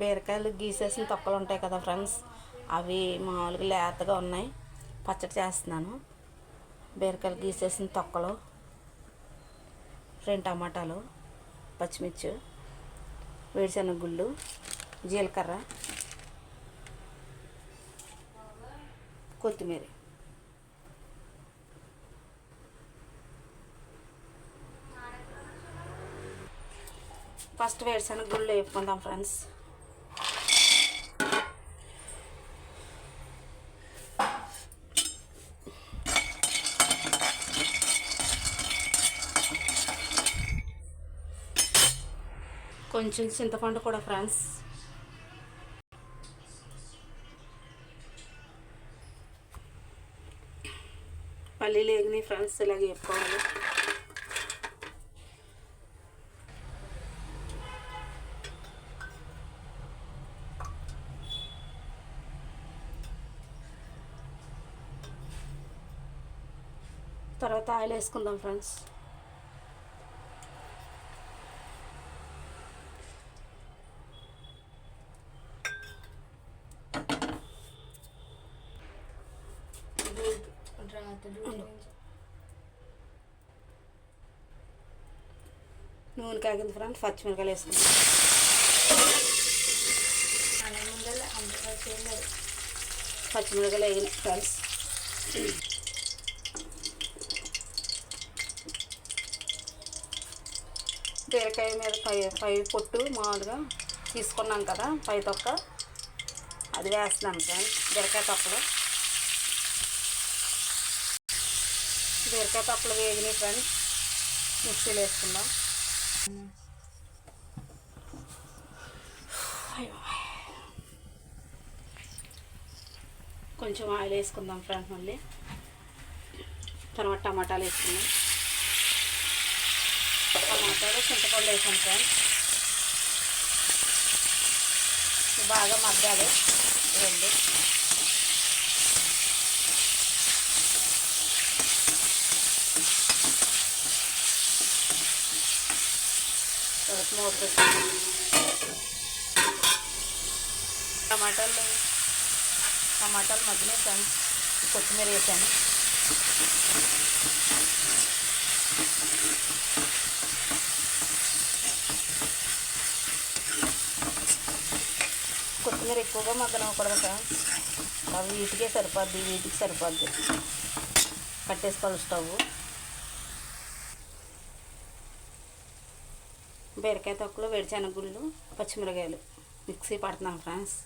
బీరకాయలు గీసేసిన తొక్కలు ఉంటాయి కదా ఫ్రెండ్స్ అవి మామూలుగా లేతగా ఉన్నాయి. పచ్చడి చేస్తున్నాను. బీరకాయలు గీసేసిన తొక్కలు రెండు టమాటాలు పచ్చిమిర్చి వేరుశనగ గుళ్ళు జీలకర్ర కొత్తిమీర. ఫస్ట్ వేరుశనగ గుళ్ళు వేపుకుందాం ఫ్రెండ్స్. కొంచెం చింతపండు కూడా ఫ్రెండ్స్. పల్లీలు వేగినాయి ఫ్రెండ్స్ ఇలాగ వేపుకోవాలి తర్వాత ఆయిల్ వేసుకుందాం ఫ్రెండ్స్. నూనె కాగింది ఫ్రెండ్స్ పచ్చిమిరకాయలు వేసుకుందాం. పచ్చిమిరకాయలు వేగినాయి ఫ్రెండ్స్. బీరకాయ మీద పై పై పొట్టు మామూలుగా తీసుకున్నాం కదా పై తొక్క. అది వేస్తున్నాను ఫ్రెండ్స్. బీరకాయ తొక్కలు. బీరకాయ పప్పులు వేగినాయి ఫ్రెండ్స్. మిక్సీలో వేసుకుందాం. కొంచెం ఆయిల్ వేసుకుందాం ఫ్రెండ్స్ మళ్ళీ. తర్వాత టమాటాలు వేసుకుందాం. టమాటాలు చింతపండు వేసాం ఫ్రెండ్స్. బాగా మగ్గాలి. రెండు. మూత టమాటాలు టమాటాలు మధ్యలో కొత్తిమీర వేసాను కొత్తిమీర ఎక్కువగా మగ్గనవ్వకూడదు సార్ అవి వీటికే సరిపోద్ది వీటికి సరిపోద్ది కట్టేసుకోవాలి స్టవ్ బీరకాయ తొక్కలు వేడిశనగుళ్ళు పచ్చిమిరకాయలు. మిక్సీ పడుతున్నాం ఫ్రెండ్స్.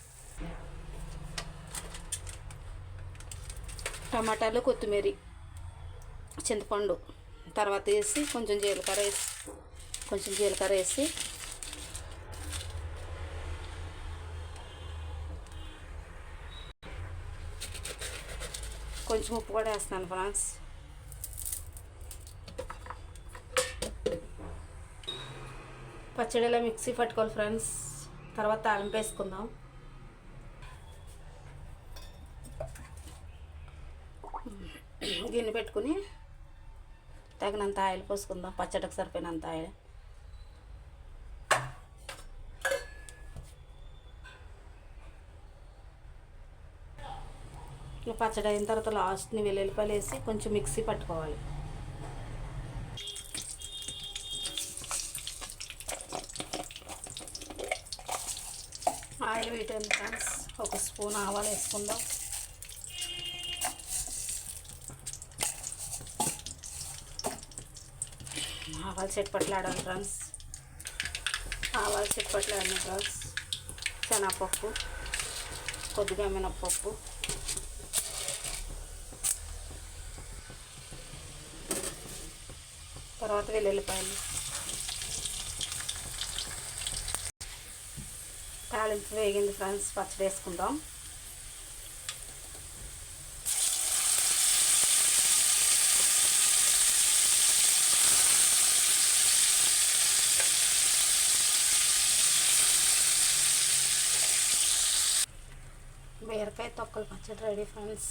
టమాటాలు కొత్తిమీర చింతపండు. తర్వాత వేసి కొంచెం జీలకర్ర వేసి కొంచెం జీలకర్ర వేసి కొంచెం ఉప్పు కూడా వేస్తున్నాను ఫ్రాన్స్ పచ్చడిలో మిక్సీ పట్టుకోవాలి ఫ్రెండ్స్ తర్వాత తాలింపు వేసుకుందాం. గిన్నె పెట్టుకుని తగినంత ఆయిల్ పోసుకుందాం పచ్చడికి సరిపోయినంత ఆయిల్. పచ్చడి అయిన తర్వాత లాస్ట్ని వెల్లుల్లిపాయలు వేసి కొంచెం మిక్సీ పట్టుకోవాలి. ఆయిల్ వేయటం ఫ్రెండ్స్ ఒక స్పూన్ ఆవాలు వేసుకుందాం. ఆవాలు చెట్పట్లాడాలి ఫ్రెండ్స్ ఆవాలు చెట్పట్లాడిన ఫ్రెండ్స్ శనగపప్పు కొద్దిగా మినప్పప్పు. తర్వాత వెల్లుల్లిపాయలు. తాలింపు వేగింది ఫ్రెండ్స్ పచ్చడి వేసుకుందాం బీరకాయ తొక్కలు పచ్చడి రెడీ ఫ్రెండ్స్